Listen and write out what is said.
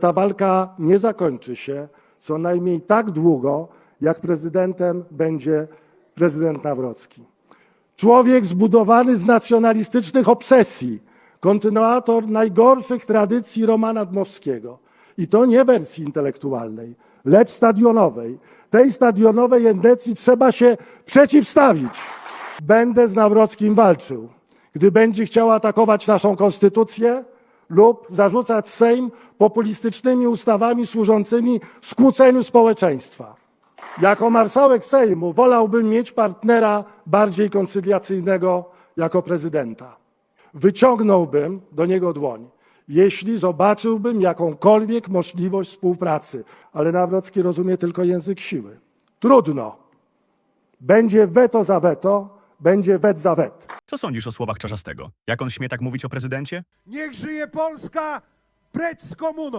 Ta walka nie zakończy się co najmniej tak długo, jak prezydentem będzie prezydent Nawrocki. Człowiek zbudowany z nacjonalistycznych obsesji, kontynuator najgorszych tradycji Romana Dmowskiego. I to nie wersji intelektualnej, lecz stadionowej. Tej stadionowej endecji trzeba się przeciwstawić. Będę z Nawrockim walczył. Gdy będzie chciał atakować naszą konstytucję lub zarzucać Sejm populistycznymi ustawami służącymi skłóceniu społeczeństwa. Jako marszałek Sejmu wolałbym mieć partnera bardziej koncyliacyjnego jako prezydenta. Wyciągnąłbym do niego dłoń, jeśli zobaczyłbym jakąkolwiek możliwość współpracy, ale Nawrocki rozumie tylko język siły. Trudno. Będzie weto za weto, będzie wet za wet. Co sądzisz o słowach Czarzastego? Jak on śmie tak mówić o prezydencie? Niech żyje Polska! Precz z komuną!